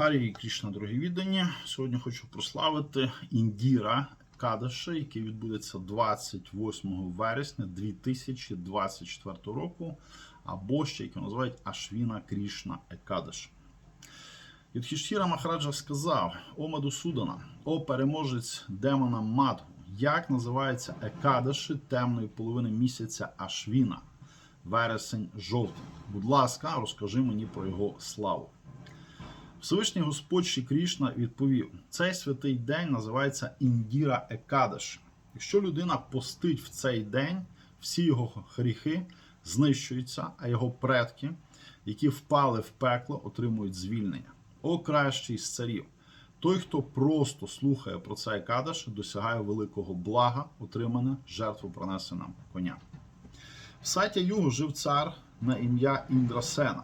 Харі Крішна, дорогі віддані. Сьогодні хочу прославити Індіра Кадаши, який відбудеться 28 вересня 2024 року, або ще, як називають, Ашвіна Крішна Екадаш. Юдхіштіра Махараджа сказав: О Мадусудана, о переможець демона Мадгу, як називається Екадаши темної половини місяця Ашвіна, вересень жовтий. Будь ласка, розкажи мені про його славу. Всевишній Господь Ші Крішна відповів: цей святий день називається Індіра Екадаш. Якщо людина постить в цей день, всі його гріхи знищуються, а його предки, які впали в пекло, отримують звільнення. О кращий з царів! Той, хто просто слухає про цей Екадаш, досягає великого блага, отримане жертвопронесеним коня. В саті Югу жив цар на ім'я Індрасена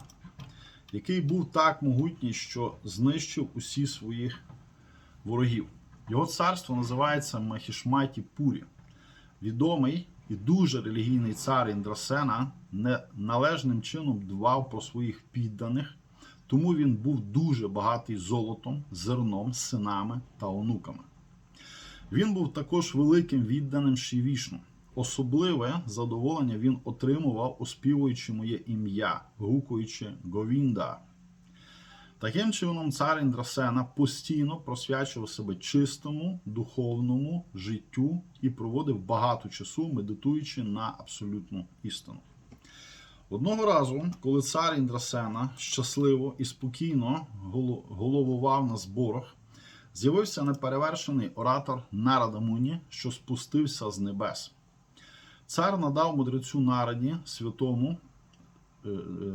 який був так могутній, що знищив усі своїх ворогів. Його царство називається Махішматі Пурі. Відомий і дуже релігійний цар Індрасена належним чином дбав про своїх підданих, тому він був дуже багатий золотом, зерном, синами та онуками. Він був також великим відданим Шівішну. Особливе задоволення він отримував, оспівуючи моє ім'я, гукуючи Говінда. Таким чином, цар Індрасена постійно просвячував себе чистому, духовному життю і проводив багато часу, медитуючи на абсолютну істину. Одного разу, коли цар Індрасена щасливо і спокійно головував на зборах, з'явився неперевершений оратор Нарада Муні, що спустився з небес. Цар надав мудрецю нараді святому,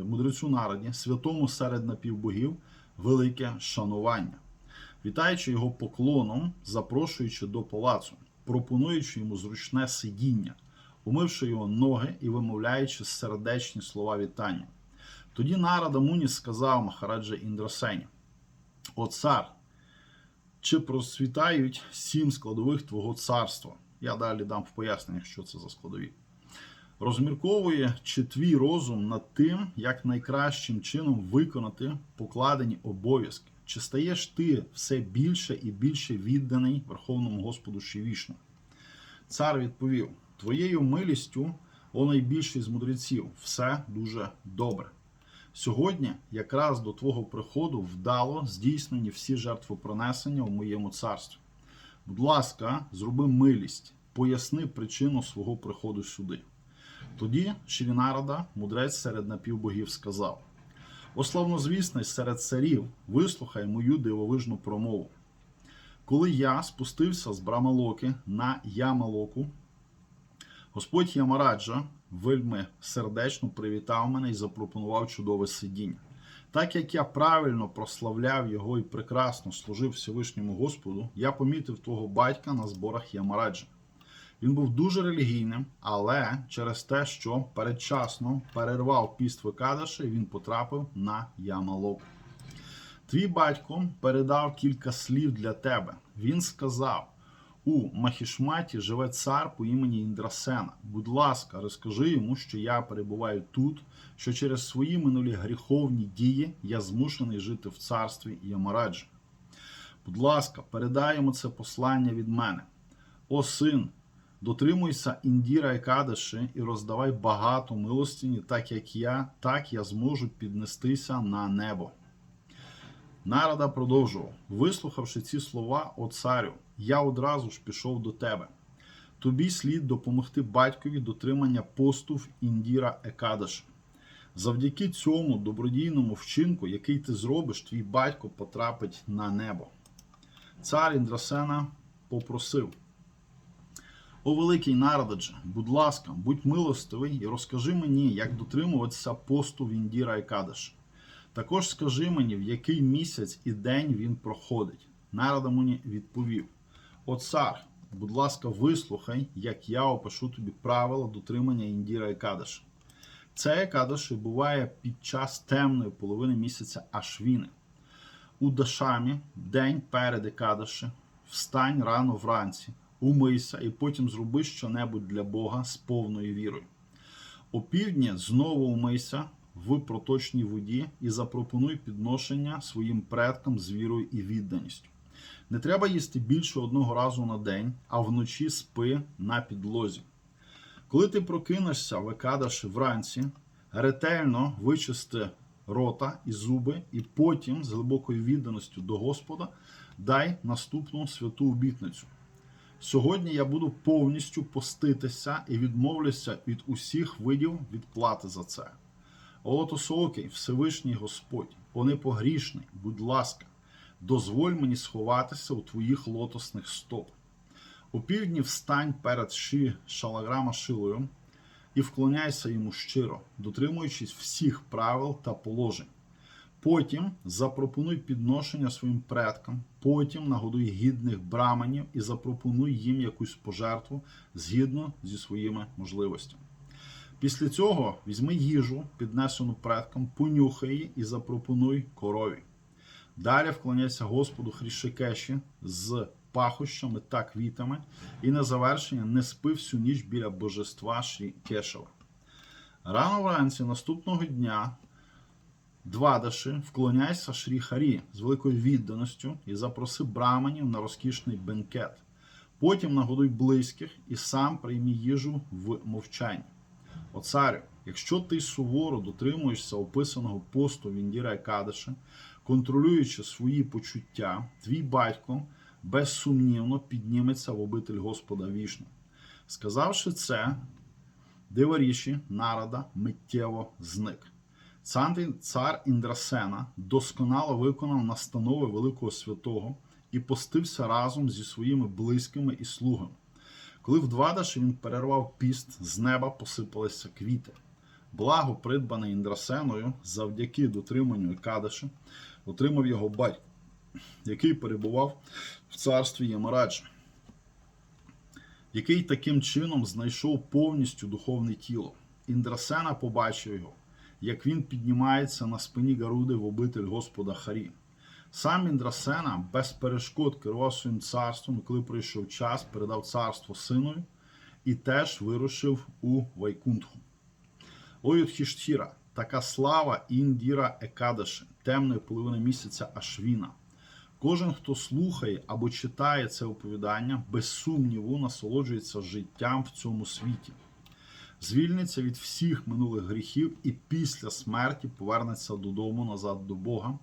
мудрецю нараді, святому серед напівбогів, велике шанування, вітаючи його поклоном, запрошуючи до палацу, пропонуючи йому зручне сидіння, умивши його ноги і вимовляючи сердечні слова вітання. Тоді нарада Муні сказав Махараджа Індрасені: О цар, чи просвітають сім складових твого царства? Я далі дам в поясненнях, що це за складові. Розмірковує чи твій розум над тим, як найкращим чином виконати покладені обов'язки, чи стаєш ти все більше і більше відданий Верховному Господу Шивішну? Цар відповів: Твоєю милістю, о найбільший з мудреців, все дуже добре. Сьогодні, якраз до твого приходу, вдало здійснені всі жертвопронесення у моєму царстві. Будь ласка, зроби милість, поясни причину свого приходу сюди. Тоді Шрінарада, мудрець серед напівбогів, сказав: О славнозвісний серед царів, вислухай мою дивовижну промову. Коли я спустився з Брамалоки на Ямалоку, Господь Ямараджа вельми сердечно привітав мене і запропонував чудове сидіння. Так як я правильно прославляв його і прекрасно служив Всевишньому Господу, я помітив твого батька на зборах Ямараджа. Він був дуже релігійним, але через те, що передчасно перервав піст Викадаші, він потрапив на Ямалоку. Твій батько передав кілька слів для тебе. Він сказав: у Махішматі живе цар по імені Індрасена. Будь ласка, розкажи йому, що я перебуваю тут, що через свої минулі гріховні дії я змушений жити в царстві Ямараджа. Будь ласка, передай йому це послання від мене. О син, дотримуйся індіра Екадаші і роздавай багато милостині, так як я, так я зможу піднестися на небо. Нарада продовжував, вислухавши ці слова, о царю, я одразу ж пішов до тебе. Тобі слід допомогти батькові дотримання посту в Індіра Екадаш. Завдяки цьому добродійному вчинку, який ти зробиш, твій батько потрапить на небо. Цар Індрасена попросив. О великий народадже, будь ласка, будь милостивий і розкажи мені, як дотримуватися посту в Індіра Екадаш. Також скажи мені, в який місяць і день він проходить. Нарада мені відповів: О цар, будь ласка, вислухай, як я опишу тобі правила дотримання індіра Екадаші. Це Екадаші буває під час темної половини місяця Ашвіни. У Дашамі, день перед Екадаші, встань рано вранці, умийся і потім зроби щонебудь для Бога з повною вірою. Опівдні знову умийся, в проточній воді і запропонуй підношення своїм предкам з вірою і відданістю. Не треба їсти більше одного разу на день, а вночі спи на підлозі. Коли ти прокинешся в Екадаші вранці, ретельно вичисти рота і зуби, і потім з глибокою відданістю до Господа дай наступну святу обітницю. Сьогодні я буду повністю поститися і відмовлюся від усіх видів відплати за це. Олотосоокий, Всевишній Господь, вони погрішний, будь ласка, дозволь мені сховатися у твоїх лотосних стоп. У півдні встань перед ши шалаграма шилою і вклоняйся йому щиро, дотримуючись всіх правил та положень. Потім запропонуй підношення своїм предкам, потім нагодуй гідних браманів і запропонуй їм якусь пожертву згідно зі своїми можливостями. Після цього візьми їжу, піднесену предкам, понюхай її і запропонуй корові. Далі вклоняйся Господу Хрішикеші з пахощами та квітами, і на завершення не спи всю ніч біля божества Шрі Кешева. Рано вранці наступного дня Двадаши, вклоняйся Шрі Харі з великою відданістю і запроси браманів на розкішний бенкет. Потім нагодуй близьких і сам приймі їжу в мовчанні. О царю, якщо ти суворо дотримуєшся описаного посту Віндіра Екадаши, контролюючи свої почуття, твій батько безсумнівно підніметься в обитель Господа вішну. Сказавши це, Деваріші нарада миттєво зник. Цар Індрасена досконало виконав настанови Великого Святого і постився разом зі своїми близькими і слугами. Коли в Двадаші він перервав піст, з неба посипалися квіти. Благо, придбане Індрасеною, завдяки дотриманню Екадаші, отримав його батько, який перебував в царстві Ямараджа, який таким чином знайшов повністю духовне тіло. Індрасена побачив його, як він піднімається на спині Гаруди в обитель Господа Харі. Сам Індрасена без перешкод керував своїм царством, коли прийшов час, передав царство синові і теж вирушив у Вайкунтху. О Юдхіштхіра, така слава Індіра Екадаши, темної половини місяця Ашвіна. Кожен, хто слухає або читає це оповідання, без сумніву насолоджується життям в цьому світі, звільниться від всіх минулих гріхів і після смерті повернеться додому назад до Бога,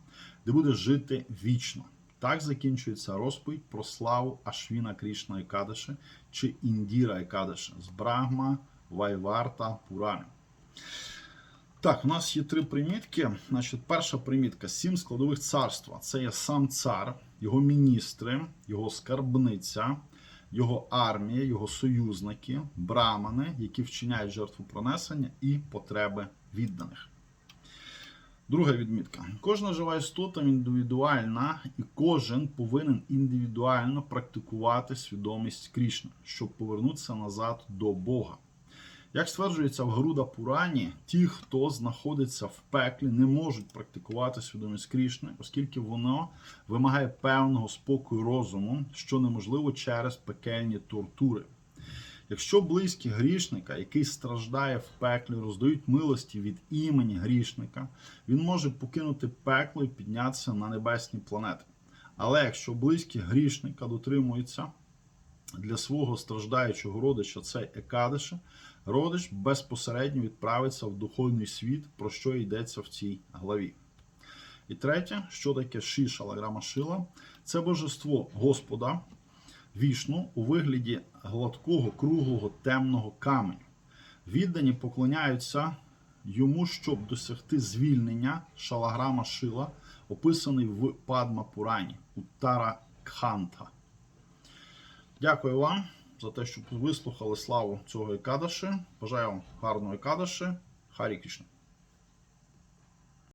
де буде жити вічно. Так закінчується розповідь про славу Ашвіна Крішна Екадаши чи Індіра Екадаши з Брахма, Вайварта, Пурани. Так, у нас є три примітки. Значить, перша примітка сім складових царства. Це є сам цар, його міністри, його скарбниця, його армія, його союзники, брамани, які вчиняють жертвопронесення і потреби відданих. Друга відмітка. Кожна жива істота індивідуальна, і кожен повинен індивідуально практикувати свідомість Крішни, щоб повернутися назад до Бога. Як стверджується в Гаруда Пурані, ті, хто знаходиться в пеклі, не можуть практикувати свідомість Крішни, оскільки воно вимагає певного спокою розуму, що неможливо через пекельні тортури. Якщо близькі грішника, який страждає в пеклі, роздають милості від імені грішника, він може покинути пекло і піднятися на небесні планети. Але якщо близькі грішника дотримуються для свого страждаючого родича цей Екадиша, родич безпосередньо відправиться в духовний світ, про що йдеться в цій главі. І третє, що таке Шіша Лаграма Шила, це божество Господа вішну у вигляді гладкого, круглого, темного каменю. Віддані поклоняються йому, щоб досягти звільнення шалаграма Шила, описаний в Падма Пурані Уттара Кханта. Дякую вам за те, що вислухали славу цього Екадаши. Бажаю вам гарного Екадаши. Харі Кришна.